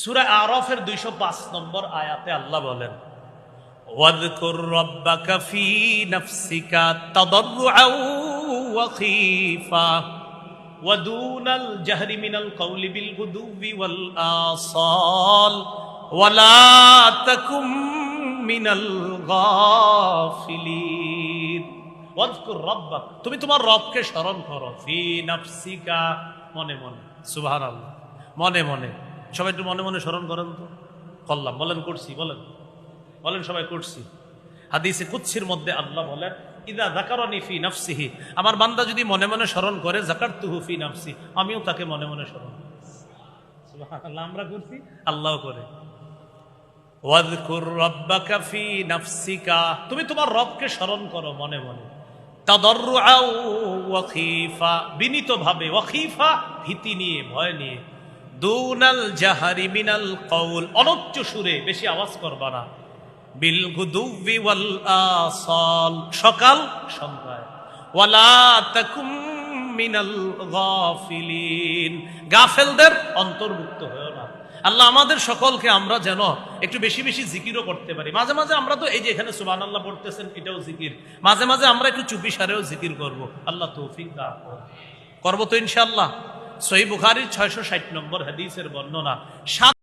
সুরা আরফের দুইশো পাঁচ নম্বর আয়াতে আল্লাহ বলেন واذكر ربك في نفسك تضرعا وخيفا ودون الجهر من القول بالغدو والآصال ولا تكن من الغافلين واذكر ربك তুমি তোমার রবকে স্মরণ করো ফি নাফসিকা মনে মনে সুবহানাল্লাহ মনে মনে সবাই একটু মনে মনে স্মরণ করেন তো। করলাম বলেন করছি বলেন। বলেন সবাই করছি হাদিসে কুচ্ছির মধ্যে আল্লাহ বলেন, ইদা জাকারনি ফি নাফসিহি। আমার বান্দা যদি মনে মনে স্মরণ করে জাকার তুহু ফি নাফসি, আমিও তাকে মনে মনে স্মরণ। আমরা করছি আল্লাহ করে। তুমি তোমার রবকে স্মরণ করো মনে মনে। তাদাররুআ ওয়া খীফা। বিনীতভাবে, ওয়া খীফা, ভীতি নিয়ে, ভয় নিয়ে। দুনাল জাহারি মিনাল কওল অনচ্চ সুরে বেশি আওয়াজ করবা না। বিল সকাল ওয়ালা গাফেলদের অন্তর্ভুক্ত হয়েও না। আল্লাহ আমাদের সকলকে আমরা যেন একটু বেশি বেশি জিকিরও করতে পারি। মাঝে মাঝে আমরা তো এই যে এখানে সুবান আল্লাহ পড়তেছেন, এটাও জিকির। মাঝে মাঝে আমরা একটু চুপি সারেও জিকির করব। আল্লাহ তৌফিক করুন। করব তো ইনশাল্লাহ সহি বুখারির ছয়শো ষাট নম্বর হাদিসের বর্ণনা সাত